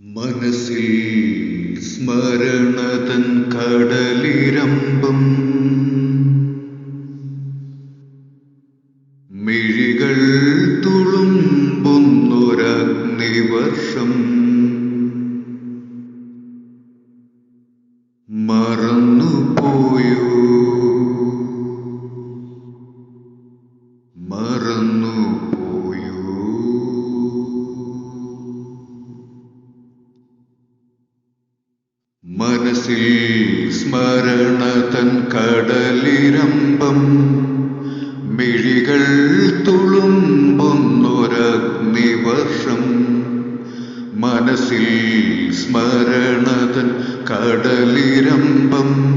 മനസ്സിൽ സ്മരണതൻ കടലിരമ്പം. മിഴികൾ തുളുമ്പുന്നൊരഗ്നിവർഷം. മറന്നുപോയോ? മറന്നുപോയോ? മനസ്സിൽ സ്മരണ തൻ കടലിരമ്പം മിഴികൾ തുളുമ്പൊന്നൊരഗ്നിവർഷം. മനസ്സിൽ സ്മരണതൻ കടലിരമ്പം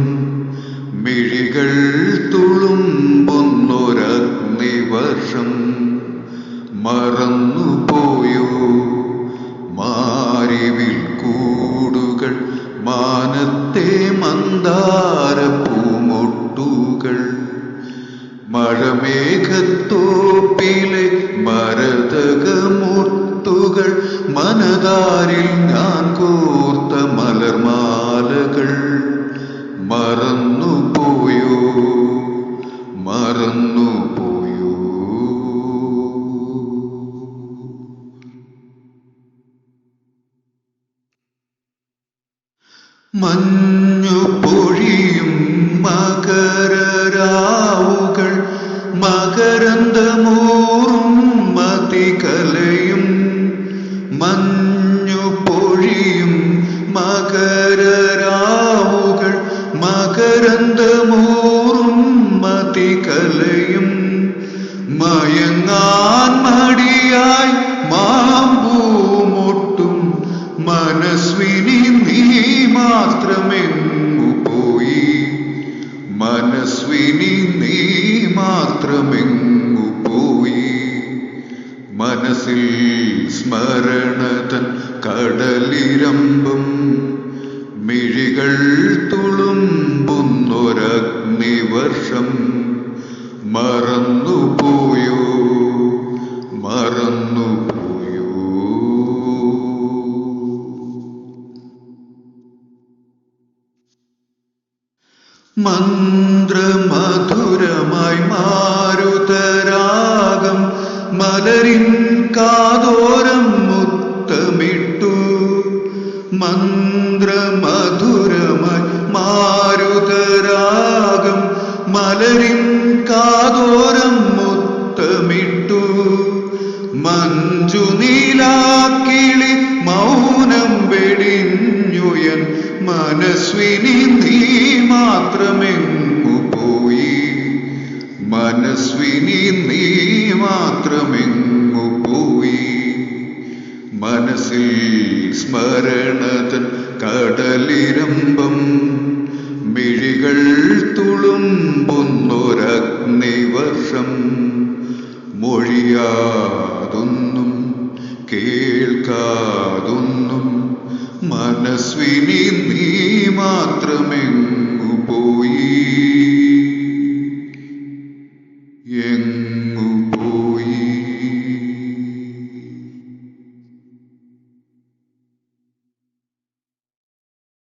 മഴമേഘത്തോപ്പിലെ മരതകമൂർത്തുകൾ മനതാരിൽ ഞാൻ കോർത്ത മലർമാലകൾ മറന്നുപോയോ? മറന്നു മഞ്ഞു പൊഴിയും മകരരാവുകൾ മതികലയും മയങ്ങാൻ മടിയായി മാമ്പൂമൊട്ടും മനസ്വിനി നീ മാത്രമെങ്ങു പോയി? മനസ്വിനി നീ മാത്രമെങ്ങു പോയി? മനസ്സിൽ സ്മരണതൻ മന്ത്രമധുരമായി മാരുതരാഗം മലരിൻ കാതോരം മുത്തമിട്ടു. മന്ത്രമധുരമായി മാരുതരാഗം മലരിൻ കാതോരം മുത്തമിട്ടു. മഞ്ജുനീലാക്കിളി മൗനം വെടിഞ്ഞുയൻ മനസ്വിനി നീ തുളുമ്പുന്നൊരഗ്നിവർഷം മൊഴിയാതൊന്നും കേൾക്കാതൊന്നും മനസ്വിനി നീ മാത്രമെങ്ങു